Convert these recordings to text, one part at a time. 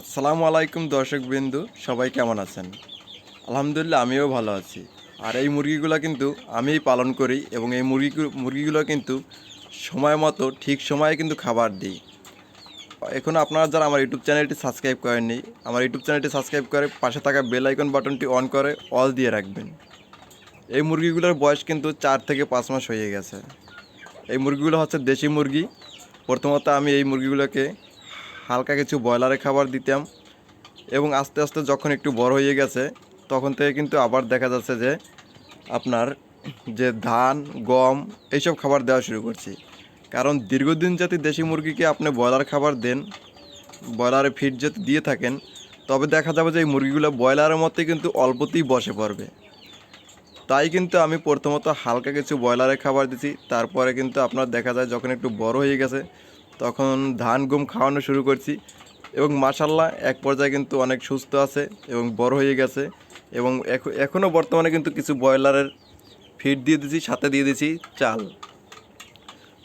আসসালামু আলাইকুম দর্শকবৃন্দু, সবাই কেমন আছেন? আলহামদুলিল্লাহ, আমিও ভালো আছি। আর এই মুরগিগুলো কিন্তু আমিই পালন করি এবং এই মুরগি মুরগিগুলো কিন্তু সময় মতো, ঠিক সময়ে কিন্তু খাবার দিই। এখন আপনারা যারা আমার ইউটিউব চ্যানেলটি সাবস্ক্রাইব করেননি, আমার ইউটিউব চ্যানেলটি সাবস্ক্রাইব করে পাশে থাকা বেল আইকন বাটনটি অন করে অল দিয়ে রাখবেন। এই মুরগিগুলোর বয়স কিন্তু চার থেকে পাঁচ মাস হয়ে গেছে। এই মুরগিগুলো হচ্ছে দেশি মুরগি। প্রথমত আমি এই মুরগিগুলোকে হালকা কিছু ব্রয়লারের খাবার দিতাম এবং আস্তে আস্তে যখন একটু বড় হয়ে গেছে, তখন থেকে কিন্তু আবার দেখা যাচ্ছে যে আপনার যে ধান, গম এইসব খাবার দেওয়া শুরু করছি। কারণ দীর্ঘদিন যদি দেশি মুরগিকে আপনি ব্রয়লার খাবার দেন, ব্রয়লারে ফিড যদি দিয়ে থাকেন, তবে দেখা যাবে যে এই মুরগিগুলো ব্রয়লারের মধ্যে কিন্তু অল্পতেই বসে পড়বে। তাই কিন্তু আমি প্রথমত হালকা কিছু ব্রয়লারের খাবার দিছি, তারপরে কিন্তু আপনার দেখা যায় যখন একটু বড় হয়ে গেছে তখন ধান, গম খাওয়ানো শুরু করছি এবং মাসাল্লাহ এক পর্যায়ে কিন্তু অনেক সুস্থ আছে এবং বড় হয়ে গেছে এবং এখ- এখনও বর্তমানে কিন্তু কিছু ব্রয়লারের ফিড দিয়ে দিছি, সাথে দিয়ে দিছি চাল।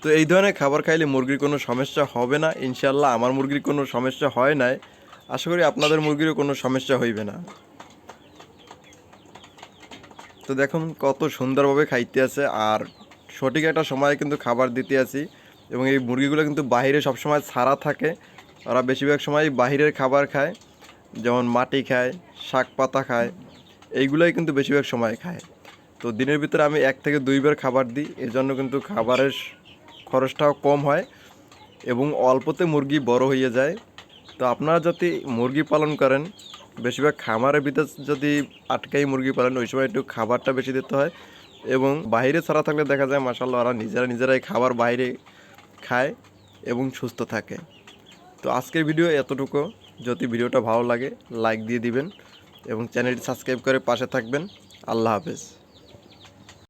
তো এই ধরনের খাবার খাইলে মুরগির কোনো সমস্যা হবে না, ইনশাল্লাহ আমার মুরগির কোনো সমস্যা হয় নাই। আশা করি আপনাদের মুরগিরও কোনো সমস্যা হইবে না। তো দেখুন কত সুন্দরভাবে খাইতে আছে আর সঠিক একটা সময়ে কিন্তু খাবার দিতে আছি। এবং এই মুরগিগুলো কিন্তু বাইরে সবসময় ছাড়া থাকে। ওরা বেশিরভাগ সময় বাইরের খাবার খায়, যেমন মাটি খায়, শাক পাতা খায়, এইগুলোই কিন্তু বেশিরভাগ সময় খায়। তো দিনের ভিতরে আমি এক থেকে দুইবার খাবার দিই এর জন্য কিন্তু খাবারের খরচটাও কম হয় এবং অল্পতে মুরগি বড় হয়ে যায়। তো আপনারা যদি মুরগি পালন করেন, বেশিরভাগ খামারের ভিতর যদি আটকাই মুরগি পালন, ওই সময় একটু খাবারটা বেশি দিতে হয় এবং বাইরে ছাড়া থাকলে দেখা যায় মাসাল্লাহ ওরা নিজেরা নিজেরাই খাবার বাইরে খায় এবং সুস্থ থাকে। তো আজকের ভিডিও এতটুকু। যদি ভিডিওটা ভালো লাগে লাইক দিয়ে দিবেন এবং চ্যানেলটি সাবস্ক্রাইব করে পাশে থাকবেন। আল্লাহ হাফেজ।